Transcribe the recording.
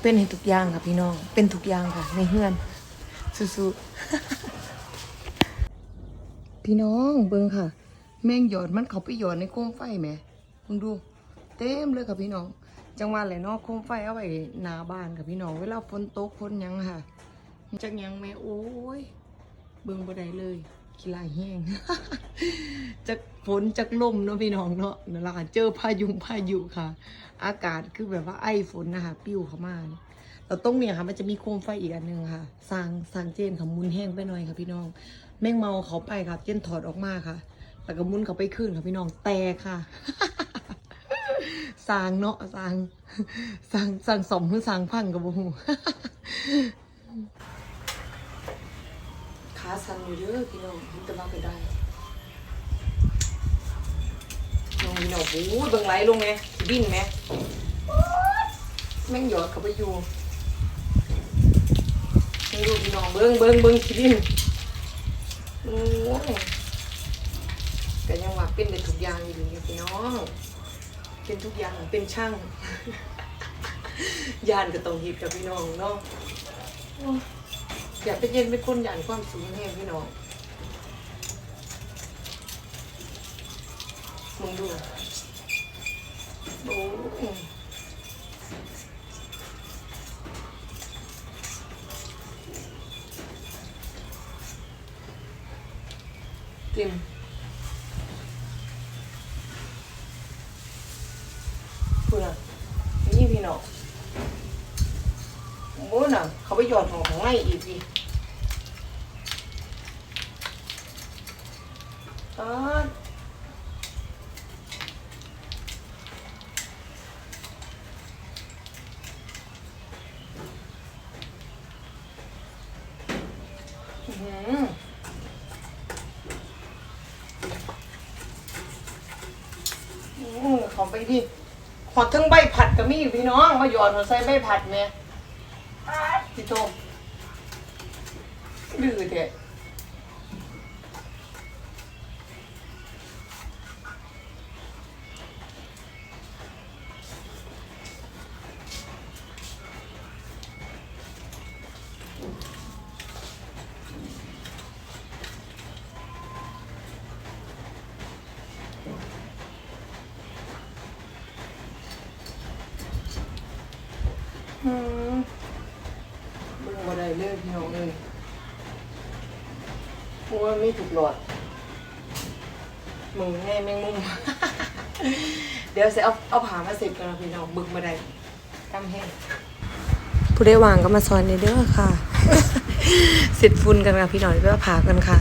เป็นให้ทุกอย่างค่ะพี่น้อง เป็นทุกอย่างค่ะ ในเฮือนสู้ๆพี่น้องเบิ่งค่ะ แมงหยอดมันเขาไปหยอดในโคมไฟแหมมึงดู เต็มเลยค่ะพี่น้อง จังหวะแหละเนาะโคมไฟเอาไว้หน้าบ้านค่ะพี่น้อง เวลาฝนตกฝนยังค่ะจักยังแม่โอ้ย เบิ่งบ่ได้เลยขี้ลาแห้ง จากฝนจากลมเนาะพี่น้องเนาะนั่นละค่ะเจอพายุพายุค่ะ อากาศคือแบบว่าไอ้ฝนนะคะปิ้วเข้ามาแล้วตรงเนี้ยค่ะ มันจะมีโคมไฟอีกอันหนึ่งค่ะสร้างสร้างเจนค่ะมุนแห้งไปหน่อยค่ะพี่น้อง แมงเมาเขาไปค่ะ เจนถอดออกมาค่ะแล้วก็มุนเขาไปขึ้นค่ะพี่น้องแตกค่ะสร้างเนาะสร้างสร้างสร้างสมหรือสร้างพังกับบูขาสั่นอยู่เด้อพี่น้องมันจะมาไปได้ พี่น้องโอ้ยเบิ่งไหลลงไงบินไหมแม่งหยอดเขาไปอยู่ไม่รู้พี่น้องเบิ่งเบิ่งเบิ่งขี้ดินโอ้ยก็ยังว่าเป็นได้ทุกอย่างอยู่ดีพี่น้อง เป็นทุกอย่างเป็นช่าง ยานก็ต้องฮิตกับพี่น้องเนาะอยากไปเย็นเป็นคนยานความสูงแห้งพี่น้อง งดูโอ้ยเต็มพูดนะนี่พี่น้องโอ้น่ะ เขาไปหยอดของของในอีกพี่ต อือเขาไปดิหอดทั้งใบผัดก็มีพี่น้องมาหยอดหัวใส่ใบผัดแม่พี่โตดื้อเด็ดอืม เบิ่งบ่ได้เลยพี่น้องเลยเพราะว่าไม่ถูกหลอดมึงแน่แมงมุม เดี๋ยวจะเอาเอาผ่ามาเสร็จกันนะพี่น้องบึกมาได้ทำแห้งผู้ได้วางก็มาสอนในเด้อค่ะเสร็จฟุ้นกันค่ะพี่น้องเดี๋ยวผ่ากันค่ะ